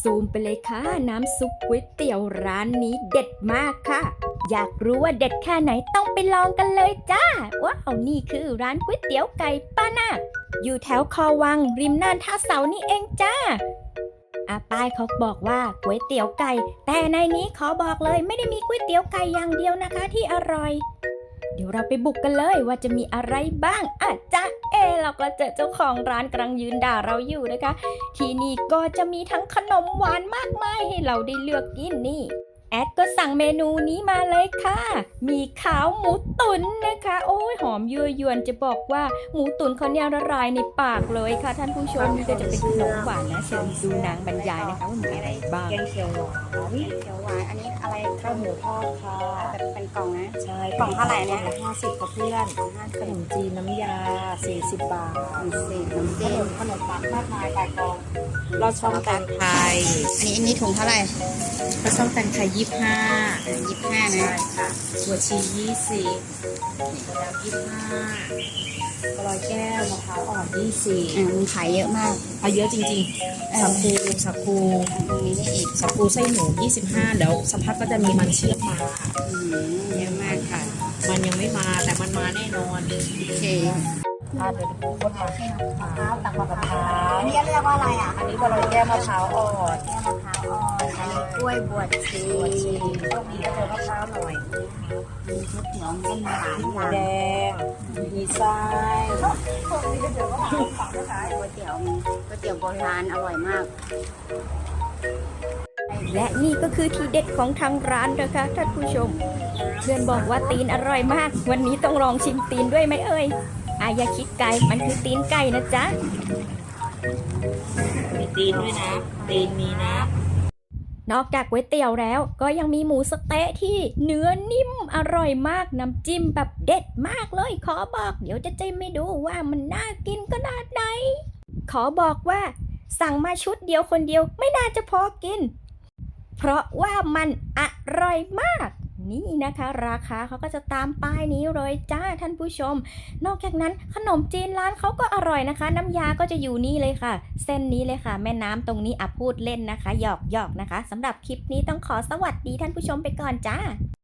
ซูมไปเลยค่ะ น้ำซุปก๋วยเตี๋ยวร้านนี้เด็ดมากค่ะ อยากรู้ว่าเด็ดแค่ไหนต้องไปลองกันเลยจ้า ว้าวนี่คือร้านก๋วยเตี๋ยวไก่ป้านาคอยู่แถวคอวัง ริมน่านท่าเสานี่เองจ้าอาป้ายเขาบอกว่าก๋วยเตี๋ยวไก่ แต่ในนี้ขอบอกเลยไม่ได้มีก๋วยเตี๋ยวไก่อย่างเดียวนะคะที่อร่อย เดี๋ยวเราไปบุกกันเลยว่าจะมีอะไรบ้างอะจ้า เราก็เจอเจ้าของร้านกำลังยืนด่าเราอยู่นะคะ ที่นี่ก็จะมีทั้งขนมหวานมากมายให้เราได้เลือกกินนี่ แอดก็สั่งเมนูนี้มาเลยค่ะ มีขาวหมูตุ๋นนะคะ โอ้ยหอมยั่วยวนจะบอกว่าหมูตุ๋นเขาเนี่ยละลายในปากเลยค่ะ ท่านผู้ชมนี่ก็จะเป็นขนมหวานนะเชิญดูนางบรรยายนะคะว่ามีอะไรบ้างแกงเขียวหวานเขียวหวานอันนี้อะไรข้าวหมูทอดค่ะแบบเป็นกล่องนะใช่กล่องเท่าไหร่เนี่ยกล่องละห้าสิบกับเพื่อนขนมจีนน้ำยาสี่สิบบาทสี่น้ำขจิ้นมมขนมปังมากมายปลายกอง เราช่องแตงไทย อันนี้อันนี้ถุงเท่าไหร่เราช่องแตงไทยยี่สิบห้ายี่สิบห้าใช่นะค่ะหัวชียี่สิบแล้วยี่สิบห้าปลอยแก้วมะพร้าวอ่อนยี่สิบอ่ามันขายเยอะมากเอาเยอะจริงๆสับปูสับปูมีนี่อีกสับปูไส้หมู25แล้วสักพักก็จะมีมันเชื่อมมาอืมเยอะมากค่ะ มันยังไม่มาแต่มันมาแน่นอนโอเคอ่าเดี๋ยวดูคนมาให้มะพร้าวตักมะพร้าว อันนี้เรียกว่าอะไรอะอันนี้ก็เราแก้วมะพร้าวอ่อนแก้วมะพร้าวอ่อนอันนี้กล้วยบวชชีตัวชีโชคดีก็เจอมะพร้าวหน่อยมีชุดเหนียวต้นหวานหมูค่ะแดงมีไส้ก๋วยเตี๋ยวมีก๋วยเตี๋ยวโบราณอร่อยมาก และนี่ก็คือทีเด็ดของทางร้านนะคะท่านผู้ชม เพื่อนบอกว่าตีนอร่อยมาก วันนี้ต้องลองชิมตีนด้วยไหมเอ่ยอายาคิดไก่มันคือตีนไก่นะจ๊ะ มีตีนด้วยนะ ตีนมีนะ นอกจากก๋วยเตี๋ยวแล้วก็ยังมีหมูสะเต๊ะที่เนื้อนิ่มอร่อยมากน้ำจิ้มแบบเด็ดมากเลย ขอบอก เดี๋ยวจะจิ้มไม่ดูว่ามันน่ากินขนาดไหน ขอบอกว่า สั่งมาชุดเดียวคนเดียวไม่น่าจะพอกิน เพราะว่ามันอร่อยมาก นี่นะคะ ราคาเขาก็จะตามป้ายนี้เลยจ้าท่านผู้ชม นอกจากนั้นขนมจีนร้านเขาก็อร่อยนะคะ น้ำยาก็จะอยู่นี่เลยค่ะ เส้นนี้เลยค่ะ แม่น้ำตรงนี้อะพูดเล่นนะคะหยอกหยอกนะคะสำหรับคลิปนี้ต้องขอสวัสดีท่านผู้ชมไปก่อนจ้า